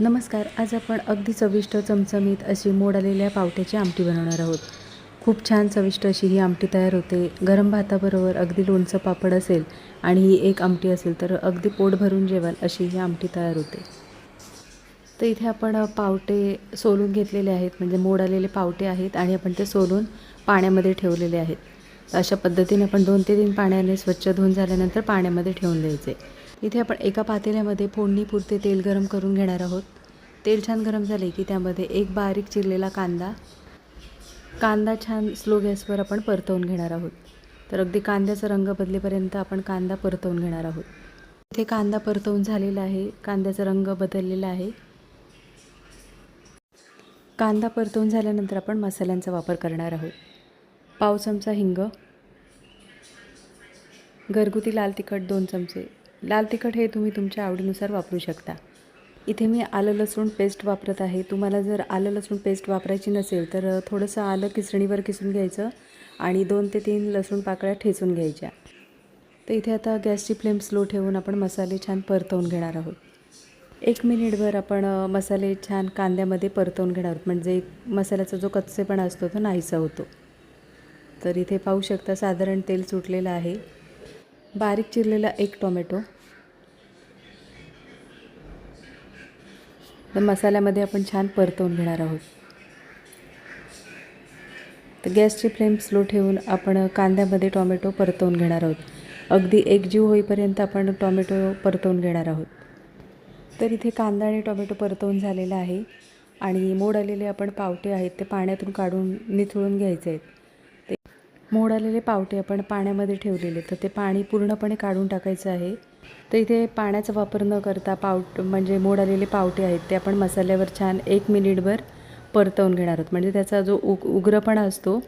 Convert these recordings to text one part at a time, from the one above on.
नमस्कार आज आपण अगदी चविष्ट चमचमीत अशी मोड आलेल्या पावट्याची आमटी बनवणार आहोत. खूप छान चविष्ट अशी ही आमटी तयार होते. गरम भाताबरोबर अगदी लोणचं पापड असेल आणि ही एक आमटी असेल तर अगदी पोट भरून जेवाल अशी ही आमटी तयार होते. तर इथे आपण पावटे सोलून घेतलेले आहेत म्हणजे मोड आलेले पावटे आहेत आणि आपण ते सोलून पाण्यामध्ये ठेवलेले आहेत. अशा पद्धतीने आपण दोन ते तीन पाण्याने स्वच्छ धुवून झाल्यानंतर पाण्यामध्ये ठेवून द्यायचे. इथे आपण एका पातेल्यामध्ये फोडणीपुरते तेल गरम करून घेणार आहोत. तेल छान गरम झाले की त्यामध्ये एक बारीक चिरलेला कांदा. कांदा छान स्लो गॅसवर आपण परतवून घेणार आहोत. तर अगदी कांद्याचा रंग बदलेपर्यंत आपण कांदा परतवून घेणार आहोत. इथे कांदा परतवून झालेला आहे. कांद्याचा रंग बदललेला आहे. कांदा परतवून झाल्यानंतर आपण मसाल्यांचा वापर करणार आहोत. पाव चमचा हिंग. घरगुती लाल तिखट दोन चमचे. लाल तिखट हे तुम्ही तुमच्या आवडीनुसार वापरू शकता. इथे मी आलं लसूण पेस्ट वापरत आहे. तुम्हाला जर आलं लसूण पेस्ट वापरायची नसेल तर थोडंसं आलं किसणीवर किसून घ्यायचं आणि दोन ते तीन लसूण पाकळ्या ठेचून घ्यायच्या. तर इथे आता गॅसची फ्लेम स्लो ठेवून आपण मसाले छान परतवून घेणार आहोत. एक मिनिटभर आपण मसाले छान कांद्यामध्ये परतवून घेणार आहोत. म्हणजे मसाल्याचा जो कच्चेपणा असतो तो नाहीसा होतो. तर इथे पाहू शकता साधारण तेल सुटलेलं आहे. बारीक चिरलेला एक टोमॅटो. तर मसाल्यामध्ये आपण छान परतवून घेणार आहोत. तर गॅसची फ्लेम स्लो ठेवून आपण कांद्यामध्ये टोमॅटो परतवून घेणार आहोत. अगदी एकजीव होईपर्यंत आपण टोमॅटो परतवून घेणार आहोत. तर इथे कांदा आणि टोमॅटो परतवून झालेला आहे आणि मोड आलेले आपण पावटे आहेत ते पाण्यातून काढून निथळून घ्यायचे आहेत. मोडालेले पावटे आपण पाण्यामध्ये ठेवलेले. तर ते पाणी पूर्णपणे काढून टाकायचं आहे. तर इथे पाण्याचा वापर न करता पावट म्हणजे मोड आलेले पावटे आहेत ते आपण मसाल्यावर छान एक मिनिटभर परतवून घेणार आहोत. म्हणजे त्याचा जो उग उग्रपणा असतो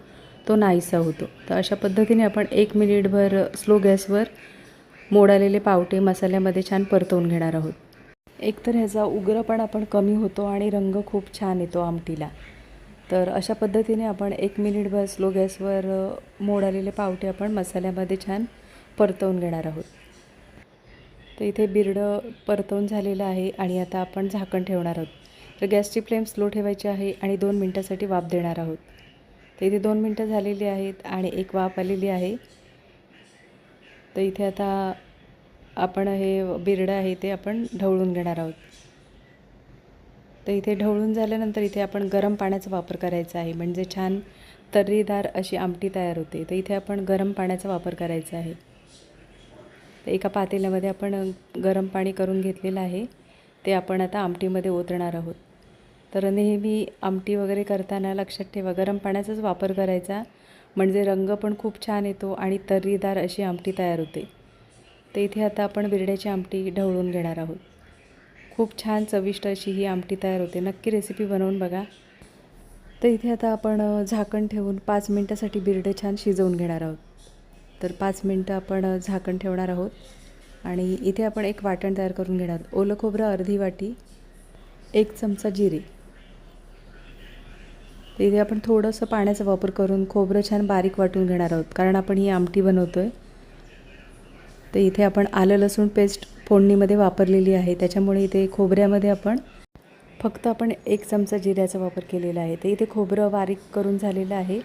तो नाहीसा होतो. तर अशा पद्धतीने आपण एक मिनिटभर स्लो गॅसवर मोडालेले पावटे मसाल्यामध्ये छान परतवून घेणार आहोत. एकतर ह्याचा उग्रपणा पण कमी होतो आणि रंग खूप छान येतो आमटीला. तर अशा पद्धतीने आपण एक मिनिटभर स्लो गॅसवर मोड आलेले पावटे आपण मसाल्यामध्ये छान परतवून घेणार आहोत. तर इथे बिरडं परतवून झालेलं आहे आणि आता आपण झाकण ठेवणार आहोत. तर गॅसची फ्लेम स्लो ठेवायची आहे आणि दोन मिनटासाठी वाफ देणार आहोत. तर इथे दोन मिनटं झालेली आहेत आणि एक वाफ आलेली आहे. तर इथे आता आपण हे बिरडं आहे ते आपण ढवळून घेणार आहोत. तर इथे ढवळून झाल्यानंतर इथे आपण गरम पाण्याचा वापर करायचा आहे. म्हणजे छान तर्रीदार अशी आमटी तयार होते. तर इथे आपण गरम पाण्याचा वापर करायचा आहे. तर एका पातेल्यामध्ये आपण गरम पाणी करून घेतलेलं आहे. ते आपण आता आमटीमध्ये ओतणार आहोत. तर नेहमी आमटी वगैरे करताना लक्षात ठेवा गरम पाण्याचाच वापर करायचा. म्हणजे रंग पण खूप छान येतो आणि तर्रीदार अशी आमटी तयार होते. तर इथे आता आपण बिरड्याची आमटी ढवळून घेणार आहोत. खूप छान चविष्ट अशी ही आमटी तयार होते. नक्की रेसिपी बनवून बघा. तर इथे आता आपण झाकण ठेवून पाच मिनटासाठी बिरडं छान शिजवून घेणार आहोत. तर पाच मिनटं आपण झाकण ठेवणार आहोत. आणि इथे आपण एक वाटण तयार करून घेणार आहोत. ओलं खोबरं अर्धी वाटी एक चमचा जिरे. तर इथे आपण थोडंसं पाण्याचा वापर करून खोबरं छान बारीक वाटून घेणार आहोत. कारण आपण ही आमटी बनवतो आहे तर इथे आपण आलं लसूण पेस्ट फोडणीमध्ये वापरलेली आहे. त्याच्यामुळे इथे खोबऱ्यामध्ये आपण फक्त आपण एक चमचा जिऱ्याचा वापर केलेला आहे. तर इथे खोबरं बारीक करून झालेलं आहे.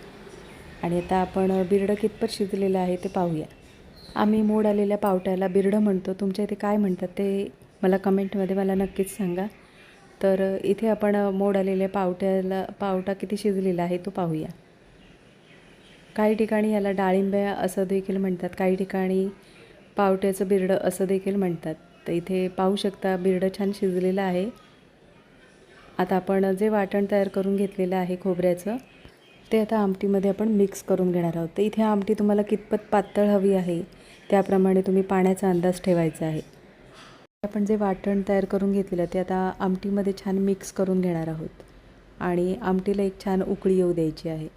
आणि आता आपण बिरडं कितपत शिजलेलं आहे ते पाहूया. आम्ही मोड आलेल्या पावट्याला बिरडं म्हणतो. तुमच्या इथे काय म्हणतात ते मला कमेंटमध्ये मला नक्कीच सांगा. तर इथे आपण मोड आलेल्या पावट्याला पावटा किती शिजलेला आहे तो पाहूया. काही ठिकाणी याला डाळिंब्या असं देखील म्हणतात. काही ठिकाणी पावट्याचं बिरडं असं देखील म्हणतात. तर इथे पाहू शकता बिरडं छान शिजलेलं आहे. आता आपण जे वाटण तयार करून घेतलेलं आहे खोबऱ्याचं ते आता आमटीमध्ये आपण मिक्स करून घेणार आहोत. तर इथे आमटी तुम्हाला कितपत पातळ हवी आहे त्याप्रमाणे तुम्ही पाण्याचा अंदाज ठेवायचा आहे. आपण जे वाटण तयार करून घेतलेलं ते आता आमटीमध्ये छान मिक्स करून घेणार आहोत. आणि आमटीला एक छान उकळी येऊ द्यायची आहे.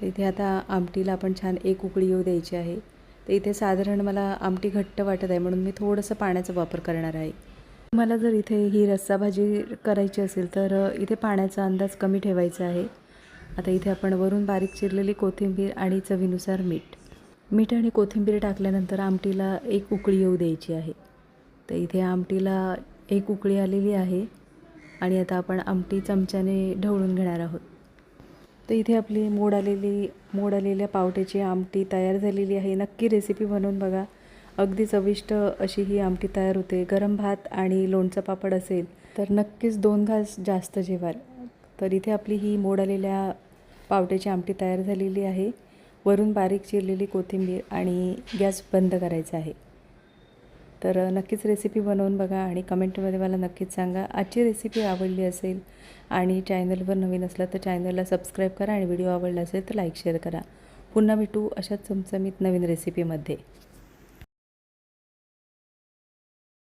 तर इथे आता आमटीला आपण छान एक उकळी येऊ द्यायची आहे. तर इथे साधारण मला आमटी घट्ट वाटत आहे म्हणून मी थोडंसं पाण्याचा वापर करणार आहे. मला जर इथे ही रस्सा भाजी करायची असेल तर इथे पाण्याचा अंदाज कमी ठेवायचा आहे. आता इथे आपण वरून बारीक चिरलेली कोथिंबीर आणि चवीनुसार मीठ. मीठ आणि कोथिंबीर टाकल्यानंतर आमटीला एक उकळी येऊ द्यायची आहे. तर इथे आमटीला एक उकळी आलेली आहे आणि आता आपण आमटी चमच्याने ढवळून घेणार आहोत. तर इथे आपली मोड आलेली मोड आलेल्या पावट्याची आमटी तयार झालेली आहे. नक्की रेसिपी बनवून बघा. अगदी चविष्ट अशी ही आमटी तयार होते. गरम भात आणि लोणचं पापड असेल तर नक्कीच दोन घास जास्त जेवाल. तर इथे आपली ही मोड आलेल्या पावट्याची आमटी तयार झालेली आहे. वरून बारीक चिरलेली कोथिंबीर आणि गॅस बंद करायचा आहे. तर नक्कीच रेसिपी बनवून बघा आणि कमेंटमध्ये मला नक्कीच सांगा. आजची रेसिपी आवडली असेल आणि चॅनलवर नवीन असलं तर चॅनलला सबस्क्राईब करा आणि व्हिडिओ आवडला असेल तर लाईक शेअर करा. पुन्हा भेटू अशाच चमचमीत नवीन रेसिपीमध्ये